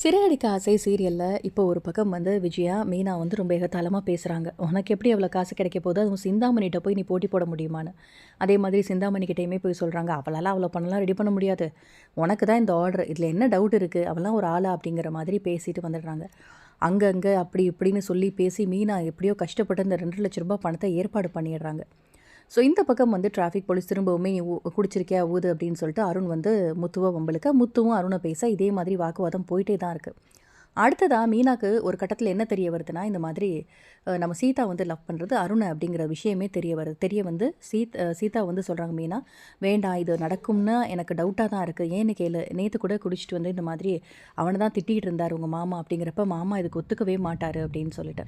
சிறையடிக்க ஆசை சீரியலில் இப்போ ஒரு பக்கம் வந்து விஜயா மீனா வந்து ரொம்ப எகத்தாளமாக பேசுகிறாங்க உனக்கு எப்படி அவ்வளோ காசு கிடைக்க போகுது? அதுவும் சிந்தாமணிகிட்ட போய் நீ போட்டி போட முடியுமான்னு. அதே மாதிரி சிந்தாமணிக்கிட்டையுமே போய் சொல்கிறாங்க அவளால் அவ்வளோ பண்ணலாம் ரெடி பண்ண முடியாது. உனக்கு தான் இந்த ஆர்டர் இதில் என்ன டவுட் இருக்குது அவளாம் ஒரு ஆளா? அப்படிங்கிற மாதிரி பேசிட்டு வந்துடுறாங்க. அங்கங்கே அப்படி இப்படின்னு சொல்லி பேசி மீனா எப்படியோ கஷ்டப்பட்டு இந்த ரெண்டு லட்ச ரூபாய் பணத்தை ஏற்பாடு பண்ணிடுறாங்க. ஸோ இந்த பக்கம் வந்து டிராஃபிக் போலீஸ் திரும்பவுமே குடிச்சிருக்கே ஊ- குடிச்சிருக்கியா ஊது அப்படின்னு சொல்லிட்டு அருண் வந்து முத்துவை வம்பளுக்க முத்துவும் அருணை பேச இதே மாதிரி வாக்குவாதம் போயிட்டே தான் இருக்குது அடுத்ததாக மீனாக்கு ஒரு கட்டத்தில் என்ன தெரிய வருதுன்னா இந்த மாதிரி நம்ம சீதா வந்து லவ் பண்ணுறது அருணை அப்படிங்கிற விஷயமே தெரிய வருது தெரிய வந்து சீத் சீதா வந்து சொல்கிறாங்க மீனா வேண்டாம் இது நடக்கும்னு எனக்கு டவுட்டாக தான் இருக்குது ஏன்னு கேளு நேற்று கூட குடிச்சிட்டு வந்து இந்த மாதிரி அவனை தான் திட்டிகிட்டு இருந்தார் உங்கள் மாமா அப்படிங்கிறப்ப மாமா இதுக்கு ஒத்துக்கவே மாட்டார் அப்படின்னு சொல்லிட்டு.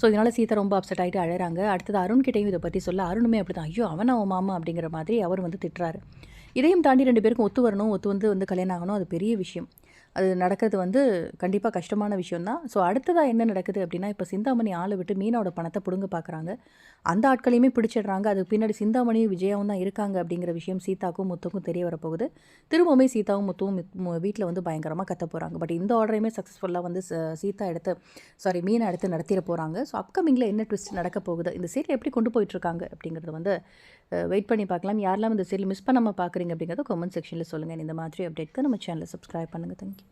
ஸோ இதனால் சீதா ரொம்ப அப்செட் ஆகிட்டு அழகிறாங்க அடுத்தது அருண்கிட்டையும் இதை பற்றி சொல்ல அருணுமே அப்படி தான் ஐயோ அவன் அவன் மாமா அப்படிங்கிற மாதிரி அவர் வந்து திட்டுறாரு. இதையும் தாண்டி ரெண்டு பேருக்கும் ஒத்து வரணும் ஒத்து வந்து வந்து கல்யாணம் ஆகணும் அது பெரிய விஷயம். அது நடக்கிறது வந்து கண்டிப்பாக கஷ்டமான விஷயம்தான். ஸோ அடுத்ததாக என்ன நடக்குது அப்படின்னா இப்போ சிந்தாமணி ஆளை விட்டு மீனோட பணத்தை பிடுங்க பார்க்குறாங்க அந்த ஆட்களையுமே பிடிச்சிடுறாங்க. அதுக்கு பின்னாடி சிந்தாமணியும் விஜயாவும் தான் இருக்காங்க அப்படிங்கிற விஷயம் சீதாக்கும் முத்துக்கும் தெரிய வரப்போகுது திரும்பவுமே சீதாவும் முத்துவும் வீட்டில் வந்து பயங்கரமாக கத்த போகிறாங்க பட் இந்த ஆர்டரையுமே சக்ஸஸ்ஃபுல்லாக வந்து சீதா எடுத்து சாரி மீனை எடுத்து நடத்திட போகிறாங்க ஸோ அப்கமிங்கில் என்ன ட்விஸ்ட் நடக்க போகுது? இந்த சீரியல் எப்படி கொண்டு போயிட்டுருக்காங்க அப்படிங்கிறது வந்து வெயிட் பண்ணி பார்க்கலாம் யாரெல்லாம் இந்த சீரியல் மிஸ் பண்ணாமல் பார்க்குறீங்க அப்படிங்கிறத கமெண்ட் செக்ஷனில் சொல்லுங்கள் இந்த மாதிரி அப்டேட்க்கு நம்ம சேனலை சப்ஸ்கிரைப் பண்ணுங்கள் தேங்க்யூ